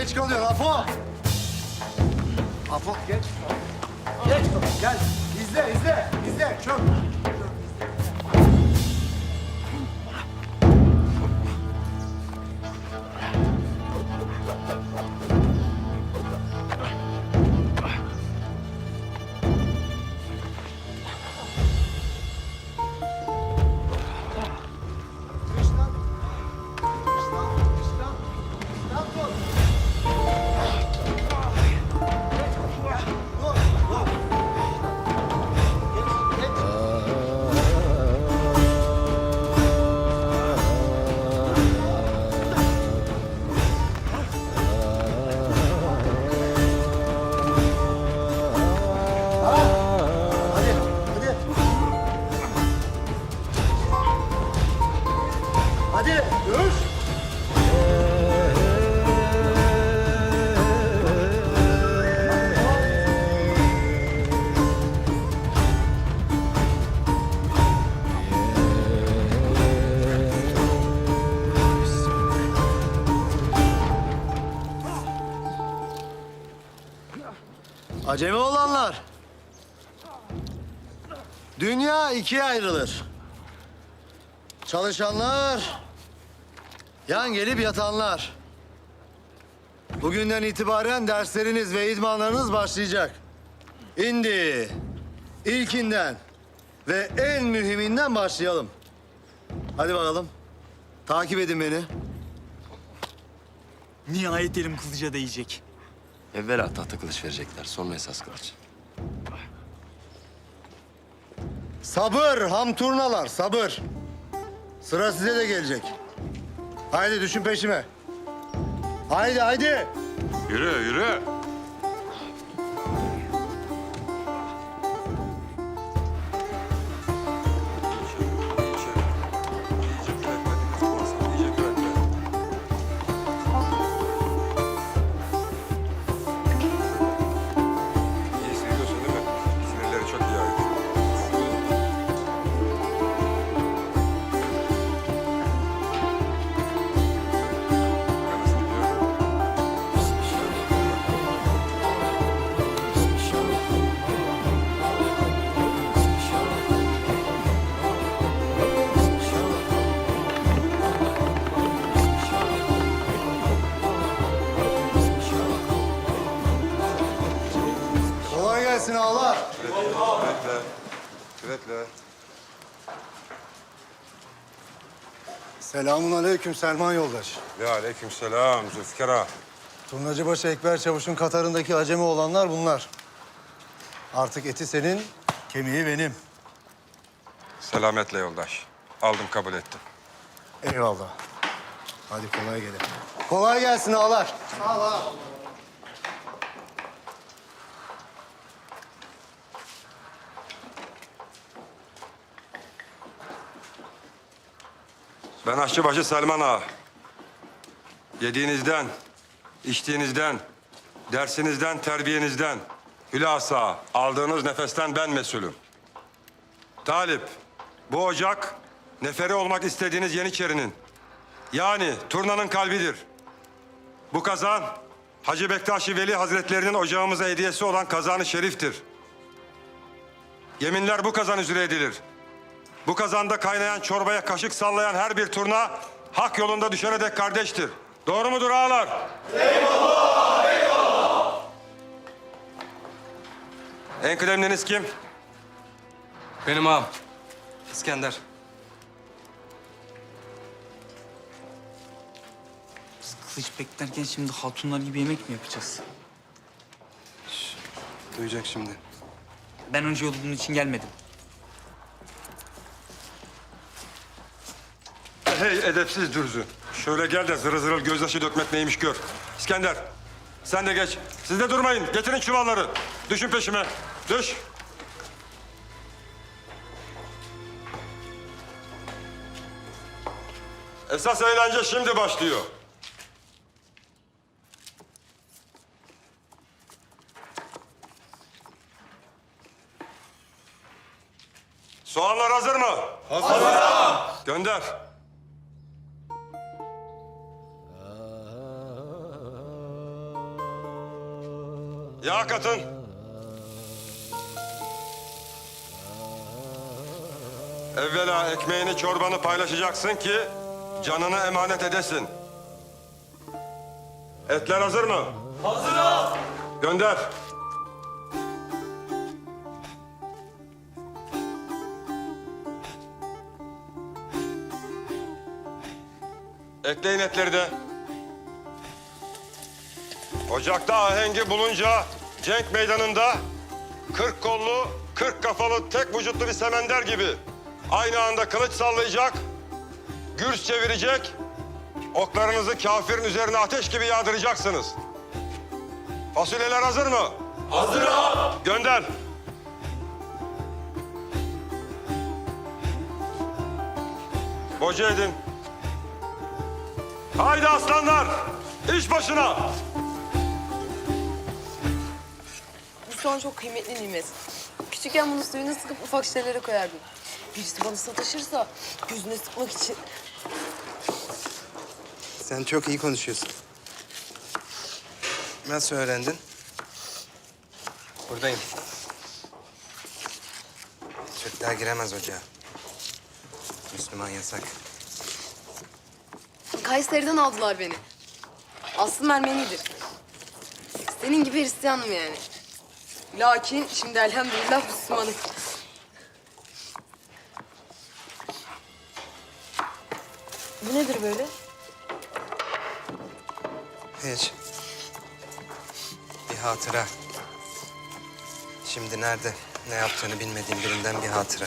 geç kalıyorsun Apo. Apo geç. Geç gel. İzle izle izle çok. Acemi olanlar. Dünya ikiye ayrılır. Çalışanlar, yan gelip yatanlar. Bugünden itibaren dersleriniz ve idmanlarınız başlayacak. İndi, ilkinden ve en mühiminden başlayalım. Hadi bakalım. Takip edin beni. Nihayet elim kılıca değecek. Evvela tahta kılıç verecekler, sonra esas kılıç. Sabır hamturnalar, sabır. Sıra size de gelecek. Haydi düşün peşime. Haydi haydi. Yürü yürü. Küvetle. Selamun aleyküm Selman yoldaş. Ve aleyküm selam Zülfikar ağa. Turnacıbaşı Ekber Çavuş'un Katar'ındaki acemi olanlar bunlar. Artık eti senin, kemiği benim. Selametle yoldaş. Aldım kabul ettim. Eyvallah. Hadi kolay gelin. Kolay gelsin ağalar. Sağ ol ağa. Ben aşçıbaşı Selman ağa. Yediğinizden, içtiğinizden, dersinizden, terbiyenizden, hülasa aldığınız nefesten ben mesulüm. Talip, bu ocak neferi olmak istediğiniz Yeniçeri'nin, yani turnanın kalbidir. Bu kazan, Hacı Bektaşi Veli Hazretlerinin ocağımıza hediyesi olan kazanı şeriftir. Yeminler bu kazan üzere edilir. Bu kazanda kaynayan çorbaya kaşık sallayan her bir turna hak yolunda düşene dek kardeştir. Doğru mudur ağalar? Eyvallah, eyvallah. En kıdemliniz kim? Benim ağam. İskender. Biz kılıç beklerken şimdi hatunlar gibi yemek mi yapacağız? Duyacak şimdi. Ben önce yolu bunun için gelmedim. Hey edepsiz dürzü. Şöyle gel de zırıl zırıl gözyaşı dökmek neymiş gör. İskender, sen de geç. Siz de durmayın. Getirin çuvalları. Düşün peşime. Düş. Esas eğlence şimdi başlıyor. Soğanlar hazır mı? Hazır. Gönder. Yağ katın. Evvela ekmeğini çorbanı paylaşacaksın ki canını emanet edesin. Etler hazır mı? Hazır Gönder. Ekleyin etleri de. Ocakta ahengi bulunca cenk meydanında kırk kollu, kırk kafalı, tek vücutlu bir semender gibi aynı anda kılıç sallayacak, gürs çevirecek, oklarınızı kafirin üzerine ateş gibi yağdıracaksınız. Fasulyeler hazır mı? Hazır Gönder. Boca edin. Haydi aslanlar, iş başına. Soğan çok kıymetli nimet. Küçükken bunu suyuna sıkıp ufak şeylere koyardım. Birisi bana sataşırsa gözüne sıkmak için. Sen çok iyi konuşuyorsun. Nasıl öğrendin? Buradayım. Türkler giremez ocağa. Müslüman yasak. Kayseri'den aldılar beni. Aslım Ermenidir. Senin gibi Hristiyanım yani. Lakin şimdi elhamdülillah Müslümanım. Bu nedir böyle? Hiç. Bir hatıra. Şimdi nerede, ne yaptığını bilmediğim birinden bir hatıra.